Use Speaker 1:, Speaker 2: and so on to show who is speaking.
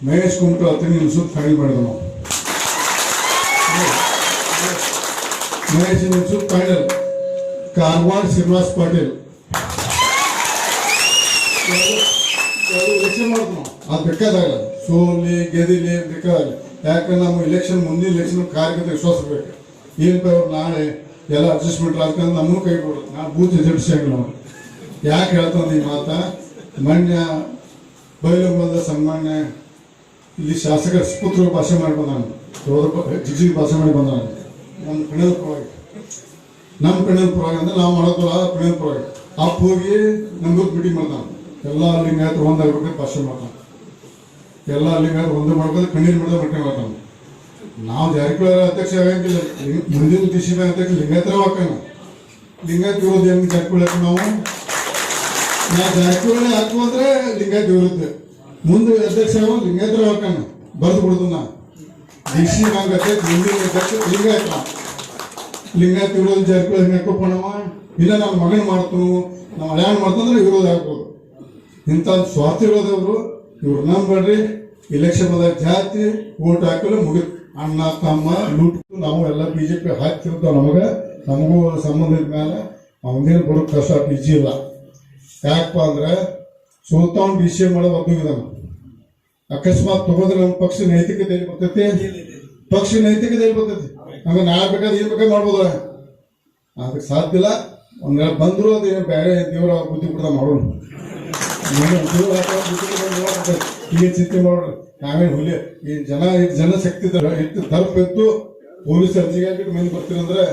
Speaker 1: ಮಹೇಶ್ ಕುಮಟು ಹತ್ತಿರ ಸುತ್ತ ಫೈನಲ್ ಮಾಡಿದ ನಾವು ಮಹೇಶ್ ನಿಲ್ಸೋದು ಫೈನಲ್ ಕಾರವಾರ ಶ್ರೀನಿವಾಸ್ ಪಾಟೀಲ್. ಎಲೆಕ್ಷನ್ ಅದು ಬೇಕಾದಾಗ ಸೋಲಿ, ಗೆದಿಲಿ ಬೇಕಾದಾಗ ಯಾಕಂದ್ರೆ ನಮ್ಮ ಇಲೆಕ್ಷನ್ ಮುಂದಿನ ಇಲೆಕ್ಷನ್ ಕಾರ್ಯಕರ್ತ ವಿಶ್ವಾಸ ಬೇಕು ಏನಪ್ಪ ಅವ್ರು ನಾಳೆ ಎಲ್ಲ ಅಡ್ಜಸ್ಟ್ಮೆಂಟ್ ಆಗ್ತಂದ್ರೆ ನಮ್ಮನ್ನು ಕೈ ಕೊಡೋದು. ನಾನು ಬೂತ್ ಎದುರಿಸಂಗಿಲ್ಲ ನಾವು ಯಾಕೆ ಹೇಳ್ತಾನೆ ಈ ಮಾತ? ಮಾನ್ಯ ಬಂದ ಸನ್ಮಾನ್ಯ ಇಲ್ಲಿ ಶಾಸಕರ ಸುಪುತ್ರ ಭಾಷೆ ಮಾಡಿ ಬಂದಾನ. ಜಿಜಿಗೆ ಭಾಷೆ ಮಾಡಿ ಬಂದಾನ. ನಮ್ಮ ಕಣ್ಣದ ಪರವಾಗಿ ನಮ್ಮ ಕಣ್ಣದ ಪರವಾಗಿ ಅಂದ್ರೆ ನಾವು ಮಾಡೋದಲ್ಲ ಕಣ್ಣದ ಪರವಾಗಿ ಅಪ್ಪ ಹೋಗಿ ನಮ್ಗೆ ಮೀಟಿಂಗ್ ಮಾಡ್ತಾನೆ. ಎಲ್ಲ ಲಿಂಗಾಯತರು ಒಂದಾಗ್ಬೇಕು ಭಾಷೆ ಮಾಡ್ತಾನೆ. ಎಲ್ಲ ಲಿಂಗಾಯತರು ಒಂದೇ ಮಾಡ್ಕೊಂಡು ಕಣ್ಣೀರು ಮಾಡಿದ ಮಟ್ಟೆ ಮಾಡ್ತಾನ ನಾವು ಜಾರಕಿಹೊಳಿ ಅಧ್ಯಕ್ಷ ಆಗಂಗಿಲ್ಲ. ಮುಂದಿನ ದಿಶೆ ಅಧ್ಯಕ್ಷ ಲಿಂಗಾಯತರ ಹಾಕೋಣ ಲಿಂಗಾಯತ ವಿರೋಧ ಏನು ಜಾರಕಿಹೊಳಿ ನಾವು? ನಾವು ಜಾರಕಿಹೊಳಿ ಹಾಕು ಅಂದ್ರೆ ವಿರುದ್ಧ. ಬರ್ದು ಬಿಡುದು ನಾ. ದಿಶಿ ನಂಗೆ ಅಧ್ಯಕ್ಷ, ಮುಂದಿನ ಅಧ್ಯಕ್ಷ ಲಿಂಗಾಯತ. ಲಿಂಗಾಯತ ವಿರೋಧ ಜಾರಕಿಹೊಳಿ ಹೆಂಗೆ ಹಾಕೋಣವ ಇಲ್ಲ ನಮ್ಮ ಮಗನ ಮಾಡ್ತು ನಾವು ಹಳ್ಯಾಣ ಮಾಡ್ತಂದ್ರೆ ವಿರೋಧ ಹಾಕ್ಬೋದು ಇಂಥ ಸ್ವಾರ್ಥ ಇರೋದವ್ರು ಇವ್ರು. ನಂಬೇಡ್ರಿ ಇಲೆಕ್ಷನ್ ಬಂದಾಗ ಜಾತಿ ಓಟ್ ಹಾಕಲು ಮುಗಿ ಅಣ್ಣ, ತಮ್ಮ ಲೂಟ್ ನಾವು ಎಲ್ಲ ಬಿಜೆಪಿ ಹಾಕ್ತಿರ್ತಾವ ನಮಗ. ನಮಗೂ ಸಂಬಂಧ ಮೇಲೆ ಅವನೇನು ಬರೋ ಕಷ್ಟ ಜಿ ಇಲ್ಲ. ಯಾಕಪ್ಪ ಅಂದ್ರೆ ಸೋತವನ್ ವಿಷಯ ಸಿ ಒಂದು ವಿಧಾನ. ಅಕಸ್ಮಾತ್ ತಗೋದ್ರೆ ನಮ್ಮ ಪಕ್ಷ ನೈತಿಕತೆ ಎಲ್ಲಿ ಬರ್ತೈತಿ? ಪಕ್ಷ ನೈತಿಕತೆ ಎಲ್ಲಿ ಬರ್ತೈತಿ. ಹಂಗ ನಾ ಬೇಕಾದ್ರೆ ಏನ್ ಬೇಕಾದ್ರೆ ಮಾಡ್ಬೋದ. ಅದಕ್ಕೆ ಸಾಧ್ಯ ಇಲ್ಲ. ಒಂದ್ ಬಂದ್ರು ಅದು ಬೇರೆ ದೇವರ ಬುದ್ಧಿ ಕೊಡ್ದ ಮಾಡೋಣ. ಈಗ ಚಿಂತೆ ಮಾಡೋಣ ನಾವೇನು ಹುಲಿ. ಈ ಜನ ಜನಶಕ್ತಿ ಶಕ್ತಿ ದರ್ಪ ಇತ್ತು ಪೊಲೀಸ್ ಅರ್ಜಿಗೆ ಮಂದಿ ಬರ್ತೀರಂದ್ರೆ